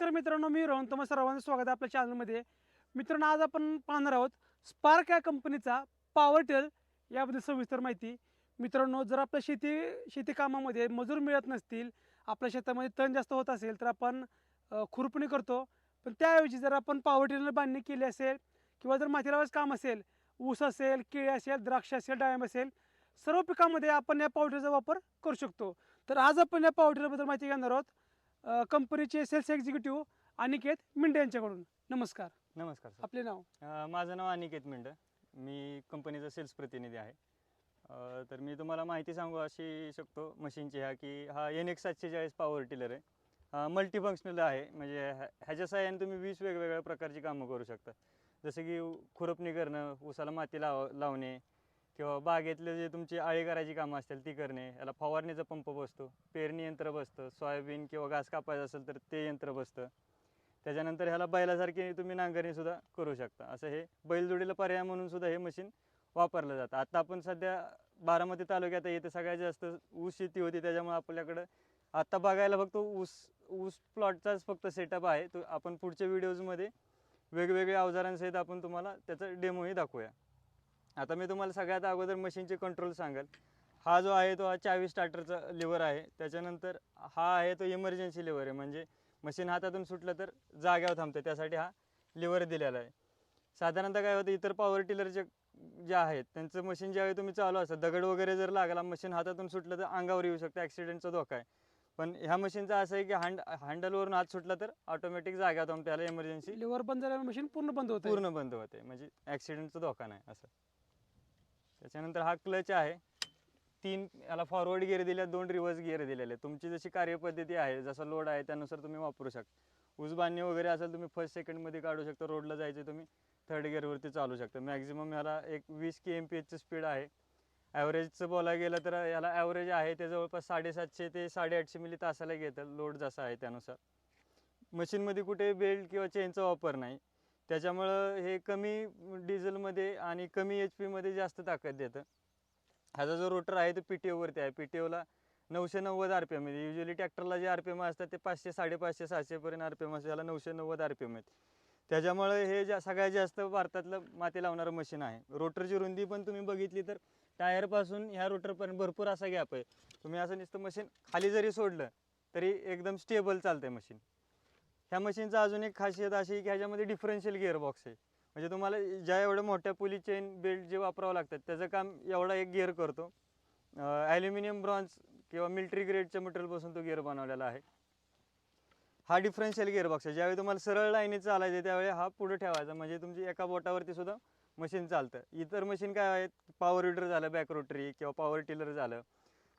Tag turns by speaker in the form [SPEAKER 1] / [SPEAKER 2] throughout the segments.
[SPEAKER 1] नमस्कार मित्रांनो मी रोहन. तुम्हा सर्वांचं स्वागत आहे आपल्या चॅनलमध्ये मित्रांनो आज आपण पाहणार आहोत स्पार्क या कंपनीचा पॉवरटेल याबद्दल सविस्तर माहिती. मित्रांनो जर आपल्या शेती शेती कामामध्ये मजूर मिळत नसतील आपल्या शेतामध्ये तण जास्त होत असेल तर आपण खुरपणी करतो. पण त्याऐवजी जर आपण पॉवरटेलनं बांधणी केली असेल किंवा जर माथेरावाचं काम असेल ऊस असेल केळी असेल द्राक्ष असेल डाळिंब असेल सर्व पिकामध्ये आपण या पावडरचा वापर करू शकतो. तर आज आपण या पावडरबद्दल माहिती घेणार आहोत. कंपनीचे सेल्स एक्झिक्युटिव्ह अनिकेत मिंडे यांच्याकडून. नमस्कार.
[SPEAKER 2] नमस्कार सर
[SPEAKER 1] आपले नाव?
[SPEAKER 2] अ, माझं नाव अनिकेत मिंड मी कंपनीचा सेल्स प्रतिनिधी आहे. अ, तर मी तुम्हाला माहिती सांगू अशी शकतो मशीनची ह्या की हा एन एक्स सातशे चाळीस पॉवर टिलर आहे. हा मल्टीफंक्शनल आहे. म्हणजे ह्या- ह्याच्या सहाय्याने तुम्ही वीस वेगवेगळ्या प्रकारची कामं करू शकता. जसं की खुरपणी करणं उसाला माती लाव लावणे किंवा बागेतले जे तुमची आळी करायची कामं असतील ती करणे याला फवारणीचा पंप बसतो पेरणी यंत्र बसतं सोयाबीन किंवा घास कापायचं असेल तर ते यंत्र बसतं. त्याच्यानंतर ह्याला बैलासारखी तुम्ही नांगरणीसुद्धा करू शकता. असं हे बैलजोडीला पर्याय म्हणून सुद्धा हे मशीन वापरलं जातं. आता आपण सध्या बारामती तालुक्यात आहे, सगळ्यात जास्त ऊस शेती होती त्याच्यामुळे आपल्याकडं आत्ता बघायला फक्त ऊस ऊस प्लॉटचाच फक्त सेटअप आहे. तो आपण पुढच्या व्हिडिओजमध्ये वेगवेगळ्या अवजारांसहित आपण तुम्हाला त्याचं डेमोही दाखवूया. आता मी तुम्हाला सगळ्यात अगोदर मशीनचे कंट्रोल सांगाल. हा जो आहे तो हा चावी स्टार्टरचा लिव्हर आहे. त्याच्यानंतर हा आहे तो इमर्जन्सी लिव्हर आहे. म्हणजे मशीन हातातून सुटलं तर जाग्यावर थांबतं त्यासाठी हा लिव्हर दिलेला आहे. साधारणतः काय होतं इतर पॉवर टिलरचे जे आहेत त्यांचं मशीन ज्यावेळी तुम्ही चालू असतं दगड वगैरे जर लागला मशीन हातातून सुटलं तर अंगावर येऊ शकतं ॲक्सिडेंटचा धोका आहे. पण ह्या मशीनचं असं आहे की हँड हँडलवरून हात सुटला तर ऑटोमॅटिक थांबतं त्याला इमर्जन्सी
[SPEAKER 1] लिव्हर बंद झाल्यावर मशीन पूर्ण बंद होते
[SPEAKER 2] पूर्ण बंद होते म्हणजे ॲक्सिडेंटचा धोका नाही असं. त्याच्यानंतर हा क्लच आहे. तीन याला फॉरवर्ड गिअर दिल्या दोन रिव्हर्स गिअर दिलेले. तुमची जशी कार्यपद्धती आहे जसा लोड आहे त्यानुसार तुम्ही वापरू शकता. उसबांधणी वगैरे असेल तुम्ही फर्स्ट सेकंडमध्ये काढू शकता. रोडला जायचे तुम्ही थर्ड गिअरवरती चालू शकता. मॅक्झिमम ह्याला एक वीस के एम पी एचचं स्पीड आहे ॲव्हरेजचं बोलायला गेलं तर याला ॲव्हरेज आहे ते जवळपास साडेसातशे ते साडेआठशे मिली तासाला घेतं लोड जसा आहे त्यानुसार. मशीनमध्ये कुठे बेल्ट किंवा चेनचा वापर नाही. त्याच्यामुळं हे कमी डिझेलमध्ये आणि कमी एच पीमध्ये जास्त ताकद देतं. ह्याचा जो रोटर आहे तो पी टी ओवरती आहे. पी टी ओला नऊशे नव्वद आर पी एम आहे युजली ट्रॅक्टरला जे आर पी एम असतात ते पाचशे साडेपाचशे सहाशेपर्यंत आर पी एम असते याला नऊशे नव्वद आर पी एम आहेत. त्याच्यामुळे हे जा सगळ्यात जास्त भारतातलं माती लावणारं मशीन आहे. रोटरची रुंदी पण तुम्ही बघितली तर टायरपासून ह्या रोटरपर्यंत भरपूर असा गॅप आहे. तुम्ही असं नुसतं मशीन खाली जरी सोडलं तरी एकदम स्टेबल चालतं आहे मशीन ह्या मशीनचा अजून एक खासियत अशी की ह्याच्यामध्ये डिफरन्शियल गिअरबॉक्स आहे. म्हणजे तुम्हाला ज्या एवढ्या मोठ्या पुली चेन बेल्ट जे वापरावं लागतात त्याचं काम एवढा एक गिअर करतो. ॲल्युमिनियम ब्रॉन्झ किंवा मिल्ट्री ग्रेडच्या मटेरियलपासून तो गिअर बनवलेला आहे. हा डिफरन्शियल गिअरबॉक्स आहे. ज्यावेळी तुम्हाला सरळ लाईनीत चालायचं त्यावेळी हा पुढे ठेवायचा. म्हणजे तुमची एका बोटावरती सुद्धा मशीन चालतं. इतर मशीन काय आहेत? पॉवर रिडर झालं बॅक रोटरी किंवा पॉवर टिलर झालं.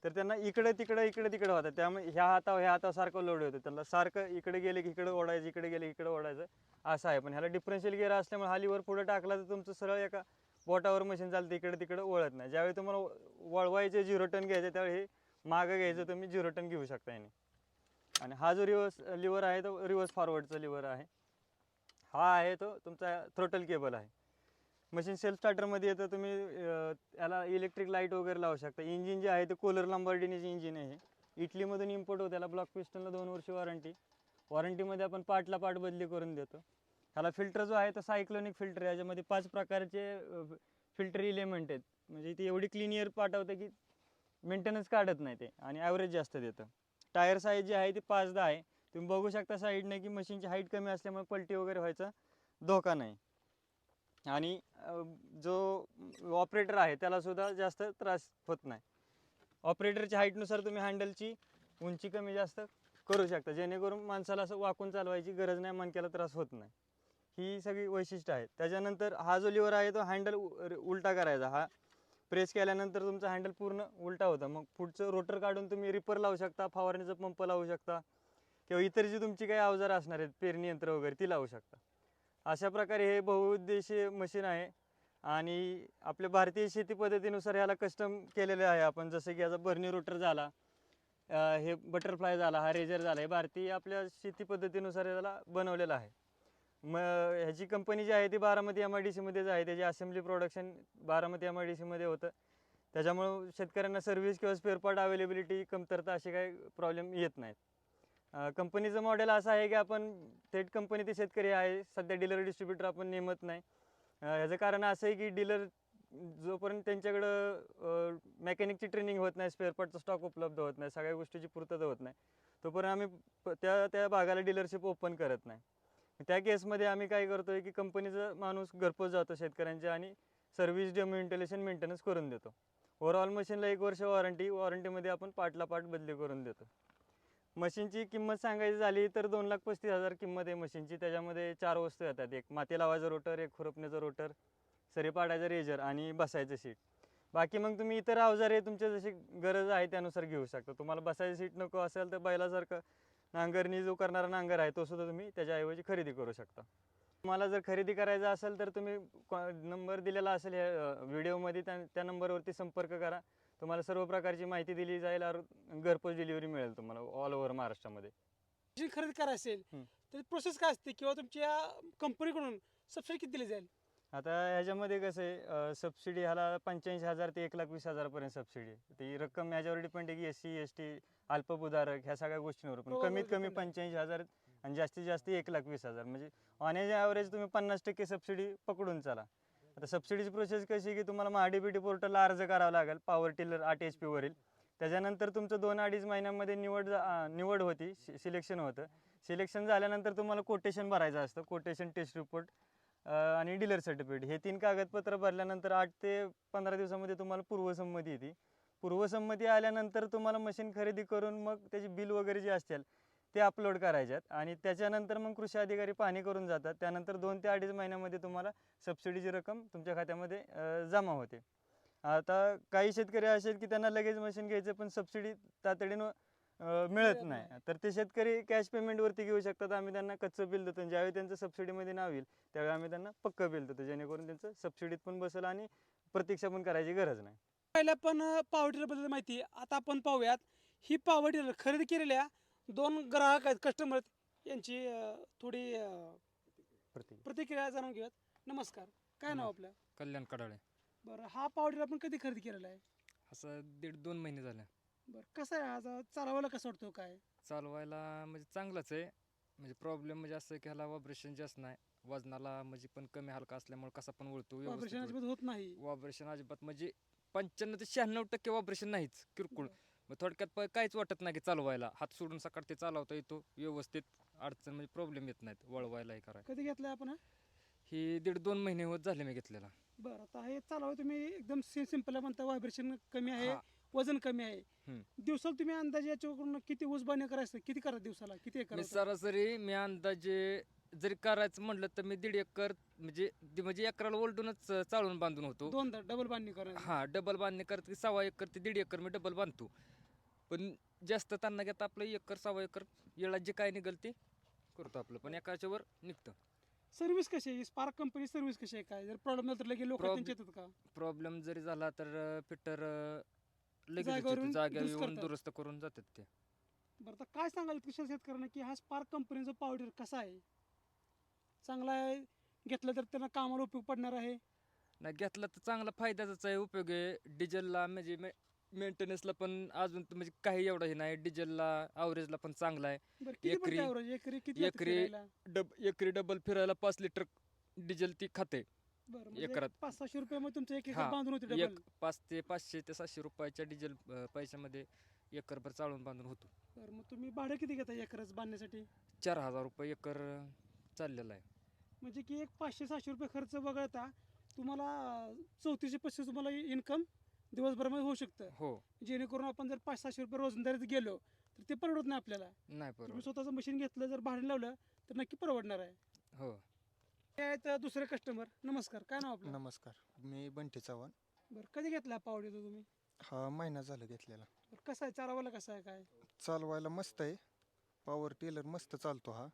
[SPEAKER 2] तर त्यांना इकडे तिकडे इकडे तिकडे होतं. त्यामुळे ह्या हातावर ह्या हातावर सारखं लोड होतं. त्यांना सारखं इकडे गेले की इकडे ओढायचं इकडे गेले इकडे ओढायचं असं आहे. पण ह्याला डिफरन्शियल गिअर असल्यामुळे हा लिव्हर पुढे टाकला तर तुमचं सरळ एका बोटावर मशीन चालतं इकडे तिकडे ओळत नाही. ज्यावेळी तुम्हाला वळवायचे झिरो टन घ्यायचे त्यावेळी हे मागं घ्यायचं तुम्ही झिरो टन घेऊ शकता याने. आणि हा जो रिव्हर्स लिव्हर आहे तो रिव्हर्स फॉरवर्डचा लिव्हर आहे. हा आहे तो तुमचा थ्रोटल केबल आहे. मशीन सेल्फ स्टार्टरमध्ये येतं तुम्ही याला इलेक्ट्रिक लाइट वगैरे लावू शकता. इंजिन जे आहे ते कोलर लंबार्डिनीचे इंजिन आहे. इटलीमधून इम्पोर्ट होतं याला ब्लॉक पिस्टनला दोन वर्ष वॉरंटी वॉरंटीमध्ये आपण पार्टला पार्ट बदली करून देतो. ह्याला फिल्टर जो आहे तो सायक्लोनिक फिल्टर आहे. याच्यामध्ये पाच प्रकारचे फिल्टर इलेमेंट आहेत. म्हणजे ती एवढी क्लीन एअर पाठवतं की मेंटेनन्स काढत नाही ते आणि ॲव्हरेज जास्त देतं. टायर साईज जे आहे ते पाच दहा आहे. तुम्ही बघू शकता साईडने की मशीनची हाईट कमी असल्यामुळे पलटी वगैरे व्हायचा धोका नाही. आणि जो ऑपरेटर आहे त्यालासुद्धा जास्त त्रास होत नाही. ऑपरेटरच्या हाईटनुसार तुम्ही हँडलची उंची कमी जास्त करू शकता. जेणेकरून माणसाला असं वाकून चालवायची गरज नाही मणक्याला त्रास होत नाही. ही सगळी वैशिष्ट्य आहेत त्याच्यानंतर हा जो लिव्हर आहे तो हँडल उलटा करायचा. हा प्रेस केल्यानंतर तुमचा हँडल पूर्ण उलटा होता. मग पुढचं रोटर काढून तुम्ही रिपर लावू शकता फवारणीचा पंप लावू शकता किंवा इतर जी तुमची काही अवजारं असणार आहेत पेरणी यंत्र वगैरे ती लावू शकता. अशा प्रकारे हे बहुउद्देशीय मशीन आहे. आणि आपल्या भारतीय शेती पद्धतीनुसार ह्याला कस्टम केलेलं आहे आपण. जसं की याचा बर्नी रोटर झाला हे बटरफ्लाय झाला हा रेजर झाला हे भारतीय आपल्या शेती पद्धतीनुसार याला बनवलेलं आहे. मग ह्याची कंपनी जी आहे ती बारामती एम आय डी सीमध्येच आहे. त्याची assembly production Baramati M I D सीमध्ये होतं. त्याच्यामुळं शेतकऱ्यांना सर्व्हिस किंवा स्पेअर पार्ट अवेलेबिलिटी कमतरता असे काही प्रॉब्लेम येत नाहीत. कंपनीचं मॉडेल असं आहे की आपण थेट कंपनी ते शेतकरी आहे सध्या डीलर डिस्ट्रीब्युटर आपण नेमत नाही. ह्याचं कारण असं आहे की डीलर जोपर्यंत त्यांच्याकडं मेकॅनिकची ट्रेनिंग होत नाही स्पेअरपार्टचा स्टॉक उपलब्ध होत नाही सगळ्या गोष्टीची पूर्तता होत नाही तोपर्यंत आम्ही प- त्या त्या भागाला डीलरशिप ओपन करत नाही. त्या केसमध्ये आम्ही काय करतोय की कंपनीचा माणूस घरपोच जातो शेतकऱ्यांच्या आणि सर्व्हिस डेमोइंटलेशन मेंटेनन्स करून देतो. ओव्हरऑल मशीनला एक वर्ष वॉरंटी वॉरंटीमध्ये आपण पाठला पाठ बदली करून देतो. मशीनची किंमत सांगायची झाली तर दोन लाख पस्तीस हजार किंमत आहे मशीनची. त्याच्यामध्ये चार वस्तू येतात. एक माती लावायचं रोटर एक खुरपण्याचं रोटर सरी पाडायचं रेजर आणि बसायचं सीट बाकी मग तुम्ही इतर अवजारे तुमच्या जशी गरज आहे त्यानुसार घेऊ शकता. तुम्हाला बसायचं सीट नको असेल तर बैलासारखं नांगरणी जो करणारा नांगर आहे तो सुद्धा तुम्ही त्याच्याऐवजी खरेदी करू शकता. तुम्हाला जर खरेदी करायचं असेल तर तुम्ही नंबर दिलेला असेल ह्या व्हिडिओमध्ये त्या त्या नंबरवरती संपर्क करा. तुम्हाला सर्व प्रकारची माहिती दिली जाईल और घरपोच डिलिव्हरी मिळेल तुम्हाला ऑल ओव्हर महाराष्ट्रामध्ये.
[SPEAKER 1] जी खरेदी करायची असेल
[SPEAKER 2] हं.
[SPEAKER 1] तर प्रोसेस काय असते किंवा तुमच्या कंपनीकडून सबसिडी किती दिली जाईल?
[SPEAKER 2] आता ह्याच्यामध्ये कसं आहे सबसिडी ह्याला पंच्याऐंशी हजार ते एक लाख वीस हजारपर्यंत सबसिडी आहे. ती रक्कम ह्याच्यावर डिपेंड आहे की एस सी एस टी अल्पभूधारक ह्या सगळ्या गोष्टींवर. पण
[SPEAKER 1] प्रभावावर
[SPEAKER 2] कमीत कमी
[SPEAKER 1] depend आहे.
[SPEAKER 2] पंच्याऐंशी हजार आणि जास्तीत जास्त एक लाख वीस हजार. म्हणजे ऑन एज ॲव्हरेज तुम्ही पन्नास टक्के सबसिडी पकडून चाला. आता सबसिडीची प्रोसेस कशी आहे की तुम्हाला महाडीबीटी पोर्टलला अर्ज करावा लागेल पॉवर टिलर आठ एच पीवरील त्याच्यानंतर तुमचं दोन अडीच महिन्यामध्ये निवड जा- निवड होती सिलेक्शन होतं. सिलेक्शन झाल्यानंतर तुम्हाला कोटेशन भरायचं असतं कोटेशन टेस्ट रिपोर्ट आणि डीलर सर्टिफिकेट हे तीन कागदपत्र भरल्यानंतर आठ ते पंधरा दिवसामध्ये तुम्हाला पूर्वसंमती येते. पूर्वसंमती आल्यानंतर तुम्हाला मशीन खरेदी करून मग त्याची बिल वगैरे जे असतील ते अपलोड करायच्यात. आणि त्याच्यानंतर मग कृषी अधिकारी पाहणी करून जातात. त्यानंतर दोन ते अडीच महिन्यामध्ये तुम्हाला सबसिडीची रक्कम तुमच्या खात्यामध्ये जमा होते. आता काही शेतकरी असे आहेत की त्यांना लगेच मशीन घ्यायचं पण सबसिडी तातडीनं मिळत नाही. तर ते शेतकरी कॅश पेमेंटवरती घेऊ शकतात. आम्ही त्यांना कच्चं बिल देतो. ज्यावेळी त्यांचं सबसिडीमध्ये नाव येईल त्यावेळी आम्ही त्यांना पक्कं बिल देतो. जेणेकरून त्यांचं सबसिडीत पण बसेल आणि प्रतीक्षा पण करायची गरज नाही.
[SPEAKER 1] पहिल्या पण पॉवर टिलरबद्दल माहिती. आता आपण पाहूयात ही पॉवर टिलर खरेदी केलेल्या दोन ग्राहक आहेत कस्टमर यांची अं, थोडी अं,
[SPEAKER 2] प्रतीक
[SPEAKER 1] प्रतिक्रिया जाणून घेऊयात. नमस्कार. काय नाव आपलं?
[SPEAKER 3] कल्याण कडाळे.
[SPEAKER 1] बरं हा पॉवर टिलर आपण कधी खरेदी केलेला आहे?
[SPEAKER 3] असं दीड दोन महिने झाले.
[SPEAKER 1] बरं कसं आहे आज? चालवायला कसं वाटतो काय?
[SPEAKER 3] चालवायला म्हणजे चांगलंच आहे. म्हणजे प्रॉब्लेम म्हणजे असं की ह्याला व्हायब्रेशन जास्त नाही. वजनाला म्हणजे पण कमी हलका असल्यामुळे कसा पण वळतो
[SPEAKER 1] ऑपरेशन अजिबात होत नाही.
[SPEAKER 3] व्हायब्रेशन अजिबात म्हणजे पंच्याण्णव ते शहाण्णव टक्के व्हायब्रेशन नाहीच किरकोळ. मग थोडक्यात प- काहीच वाटत नाही की चालवायला. हात सोडून सकाळ ते चालवता येतो. व्यवस्थित अडचण म्हणजे प्रॉब्लेम येत नाहीत. वळवायला हे करायला.
[SPEAKER 1] कधी घेतलाय आपण हा?
[SPEAKER 3] ही दीड दोन महिने होत झाले मी घेतलेला.
[SPEAKER 1] बरं आता हे चालवा तुम्ही एकदम सिंपल म्हणता. व्हायब्रेशन कमी आहे
[SPEAKER 3] हा.
[SPEAKER 1] वजन कमी आहे.
[SPEAKER 3] हम्म.
[SPEAKER 1] दिवसाला तुम्ही अंदाजे याच्याकडून किती ऊसबाणी करायचं? किती करा दिवसाला? किती एकर
[SPEAKER 3] मी
[SPEAKER 1] होतं?
[SPEAKER 3] सरासरी मी अंदाजे जरी करायचं म्हटलं तर मी दीड एकर म्हणजे दि- म्हणजे एकराला ओलटूनच चालून बांधून होतो.
[SPEAKER 1] दोनदा डबल बांधणी करायची
[SPEAKER 3] हा डबल बांधणी करत की सव्वा एकर ते दीड एकर मी डबल बांधतो. पण जास्त त्यांना घेता आपलं एकर सव्वा एकर येळात जे काय निघेल ते करतो आपलं. पण एकाच्या वर निघतं.
[SPEAKER 1] सर्व्हिस कशी आहे? स्पार्क कंपनी सर्व्हिस कशी आहे काय? जर प्रॉब्लेम झाला तर लगेच लोक
[SPEAKER 3] Problem-
[SPEAKER 1] त्यांच्या येतात का?
[SPEAKER 3] प्रॉब्लेम जरी झाला तर फिटर लगेच जाग्यावर
[SPEAKER 1] दुरुस्त
[SPEAKER 3] येऊन
[SPEAKER 1] करतात.
[SPEAKER 3] दुरुस्त करून जातात ते.
[SPEAKER 1] बरं आता काय सांगाल कृषी शेतकऱ्यांना की हा स्पार्क कंपनीचा पावडर कसा आहे? चांगला आहे? घेतलं तर त्यांना कामाला उपयोग पडणार आहे?
[SPEAKER 3] नाही घेतला तर चांगला फायद्याचाच आहे. उपयोग आहे. डिझेलला म्हणजे मेंटेनन्सला पण अजून तर म्हणजे काही एवढं हे नाही. डिझेलला आवरेजला पण चांगला आहे.
[SPEAKER 1] पडते
[SPEAKER 3] एकरी-
[SPEAKER 1] average? एकरी किती लागतं
[SPEAKER 3] एकरी-
[SPEAKER 1] फिरायला?
[SPEAKER 3] डब एकरी डबल फिरायला पाच लिटर डिझेल ती खाते.
[SPEAKER 1] बरं म्हणजे
[SPEAKER 3] एकरात.
[SPEAKER 1] पाच सहाशे रुपये मध्ये तुमचं एक एकर बांधून होते
[SPEAKER 3] एक पाच ते पाचशे ते सातशे रुपयाच्या डिझेल अं, पैशामध्ये एकरभर चालून बांधून होतो.
[SPEAKER 1] बरं मग तुम्ही भाडं किती घेता एकरच बांधण्यासाठी?
[SPEAKER 3] चार हजार रुपये एकर अं, चाललेलं आहे.
[SPEAKER 1] म्हणजे की एक पाचशे सहाशे रुपये खर्च वगळता तुम्हाला चौतीसशे पस्तीस तुम्हाला इन्कम दिवसभरामध्ये होऊ शकतं.
[SPEAKER 3] हो.
[SPEAKER 1] जेणेकरून आपण जर पाच सहाशे रुपये रोजंदारीत गेलो तर ते परवडत नाही आपल्याला.
[SPEAKER 3] नाही
[SPEAKER 1] तुम्ही
[SPEAKER 3] बरोबर
[SPEAKER 1] स्वतःचं मशीन घेतलं जर भाडं लावलं तर नक्की परवडणार आहे.
[SPEAKER 3] हो.
[SPEAKER 1] हे आहेत अं, दुसरे कस्टमर नमस्कार काय नाव आपलं?
[SPEAKER 4] नमस्कार मी बंटी चव्हाण.
[SPEAKER 1] बरं कधी घेतला पावडे तो तुम्ही?
[SPEAKER 4] हा महिना झाला घेतलेला.
[SPEAKER 1] बरं कसं आहे? चारावाला कसं आहे काय?
[SPEAKER 4] चालवायला मस्त आहे. पॉवर टेलर मस्त चालतो हा.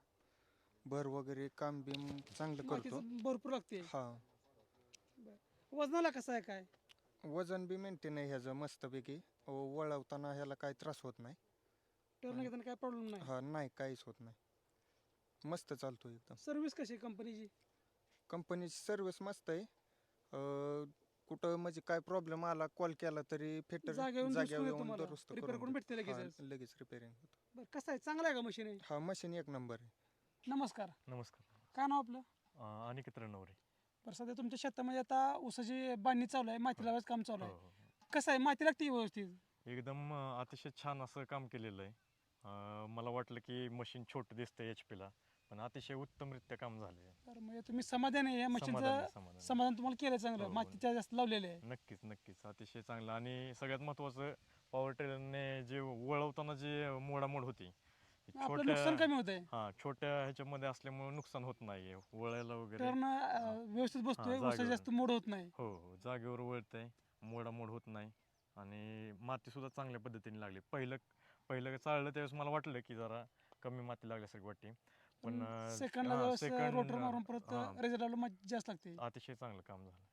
[SPEAKER 4] भर वगैरे काम बिम चांगलं करतो.
[SPEAKER 1] माहितीच भरपूर लागते.
[SPEAKER 4] हा.
[SPEAKER 1] वजनाला कसं आहे काय?
[SPEAKER 4] वजन बी मेंटेन आहे ह्याचं मस्तपैकी. व- वळवताना ह्याला काही त्रास होत नाही.
[SPEAKER 1] टर्न घेताना काय प्रॉब्लेम नाही?
[SPEAKER 4] हा नाही काहीच होत नाही. मस्त चालतो एकदम.
[SPEAKER 1] सर्व्हिस कशी आहे कंपनीची
[SPEAKER 4] कंपनीची सर्विस मस्त आहे. अं, कुठं म्हणजे काय प्रॉब्लेम आला कॉल केला तरी फिटर
[SPEAKER 1] जागेवर
[SPEAKER 4] जागेवर
[SPEAKER 1] येऊन
[SPEAKER 4] येऊन
[SPEAKER 1] तुम्हाला.
[SPEAKER 4] दुरुस्त
[SPEAKER 1] रिपेअर करून भेटते लगेच
[SPEAKER 4] हा, लगेच रिपेअरिंग
[SPEAKER 1] बरं कसं आहे? चांगलं आहे का मशीन
[SPEAKER 4] हा मशीन एक नंबर आहे.
[SPEAKER 1] नमस्कार.
[SPEAKER 5] नमस्कार.
[SPEAKER 1] काय नाव आपलं?
[SPEAKER 5] अं, अनिकेत रणवरे
[SPEAKER 1] बरं सध्या तुमच्या शेतामध्ये आता ऊसाची बांधणी चालू आहे माती लावायचं काम चालू
[SPEAKER 5] हो,
[SPEAKER 1] आहे.
[SPEAKER 5] हो, हो.
[SPEAKER 1] कसं आहे? माती लागते व्यवस्थित?
[SPEAKER 5] एकदम अं, अतिशय छान असं काम केलेलं आहे. अं, मला वाटलं की मशीन छोटं दिसतं एच पीला पण अतिशय उत्तमरित्या काम झाले
[SPEAKER 1] तर मग तुम्ही समाधान आहे या मशीनचं
[SPEAKER 5] समाधान
[SPEAKER 1] समाधान तुम्हाला केलं चांगलं.
[SPEAKER 5] हो, हो.
[SPEAKER 1] मातीच्या जास्त लावलेले आहे.
[SPEAKER 5] नक्कीच नक्कीच. अतिशय चांगलं. आणि सगळ्यात महत्वाचं पॉवर टेलरने जे वळवताना जे मोडामोड होती
[SPEAKER 1] आपलं नुकसान कमी होत आहे
[SPEAKER 5] हा छोट्या ह्याच्यामध्ये असल्यामुळे नुकसान होत नाहीये वळायला वगैरे.
[SPEAKER 1] व्यवस्थित बसतोय
[SPEAKER 5] जागेवर.
[SPEAKER 1] ऊसा जास्त मोड होत नाही.
[SPEAKER 5] हो हो जागेवर वळतंय मोडामोड होत नाही. आणि माती सुद्धा चांगल्या पद्धतीने लागली. पहिलं पहिलं चाललं त्यावेळेस मला वाटलं की जरा कमी माती लागल्यासारखी वाटते. पण अं,
[SPEAKER 1] सेकंडला रोटर मारून परत रिझल्ट जास्त लागते.
[SPEAKER 5] अतिशय चांगलं काम झालं.